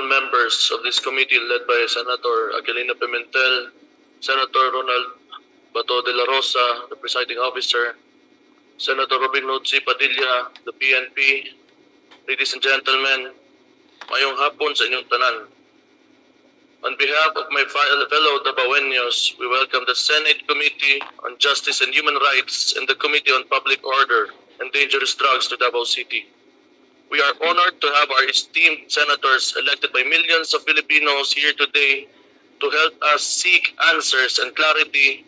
all members of this committee led by Senator Aquilino Pimentel, Senator Ronald Bato de la Rosa, the presiding officer, Senator Robin C. Padilla, the PNP, ladies and gentlemen, mayong hapon sa inyong tanan. On behalf of my fel- fellow Dabawenyos, we welcome the Senate Committee on Justice and Human Rights and the Committee on Public Order and Dangerous Drugs to Davao City. We are honored to have our esteemed senators elected by millions of Filipinos here today to help us seek answers and clarity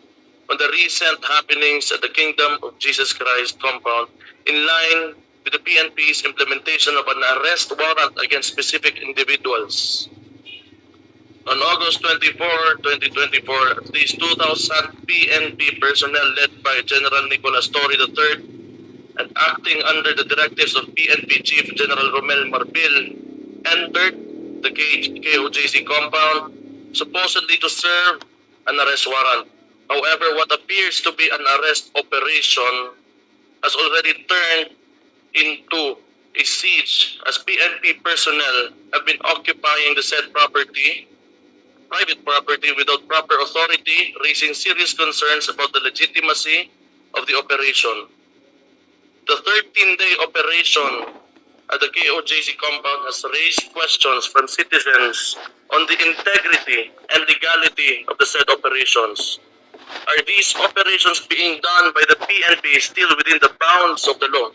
on the recent happenings at the Kingdom of Jesus Christ compound in line with the PNP's implementation of an arrest warrant against specific individuals. On August 24, 2024, at least 2,000 PNP personnel led by General Nicolas Torre III and acting under the directives of PNP Chief General Romel Marbil entered the KOJC compound supposedly to serve an arrest warrant. However, what appears to be an arrest operation has already turned into a siege as PNP personnel have been occupying the said property private property without proper authority, raising serious concerns about the legitimacy of the operation. The 13-day operation at the KOJC compound has raised questions from citizens on the integrity and legality of the said operations. Are these operations being done by the PNP still within the bounds of the law?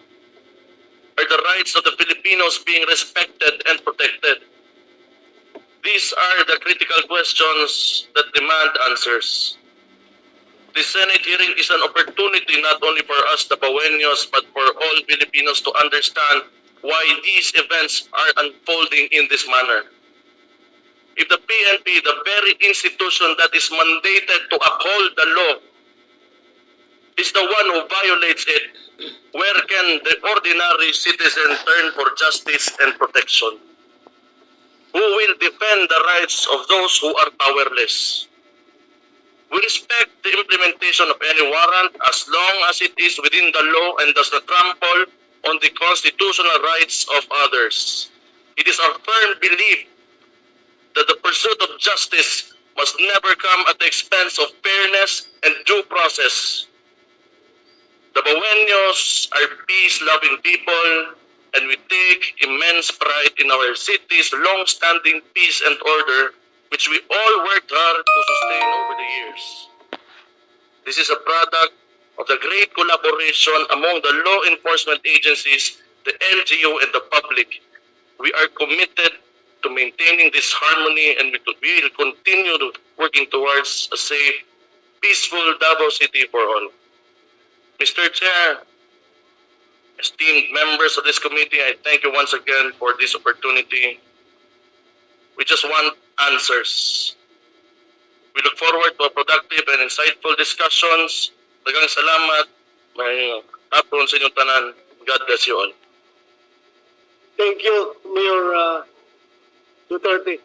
Are the rights of the Filipinos being respected and protected? These are the critical questions that demand answers. The Senate hearing is an opportunity not only for us, the Baweños, but for all Filipinos to understand why these events are unfolding in this manner. If the PNP, the very institution that is mandated to uphold the law, is the one who violates it, where can the ordinary citizen turn for justice and protection? who will defend the rights of those who are powerless. Respect the implementation of any warrant as long as it is within the law and does not trample on the constitutional rights of others. It is our firm belief that the pursuit of justice must never come at the expense of fairness and due process. The Baweños are peace-loving people and we take immense pride in our city's long-standing peace and order, which we all worked hard to sustain over the years. This is a product of the great collaboration among the law enforcement agencies, the LGU, and the public. We are committed to maintaining this harmony and we we will continue working towards a safe, peaceful Davao City for all. Mr. Chair, esteemed members of this committee, I thank you once again for this opportunity. We just want answers. We look forward to a productive and insightful discussions. Dagang salamat. May hapon sa inyong tanan. God bless you all. Thank you, Mayor uh, Duterte.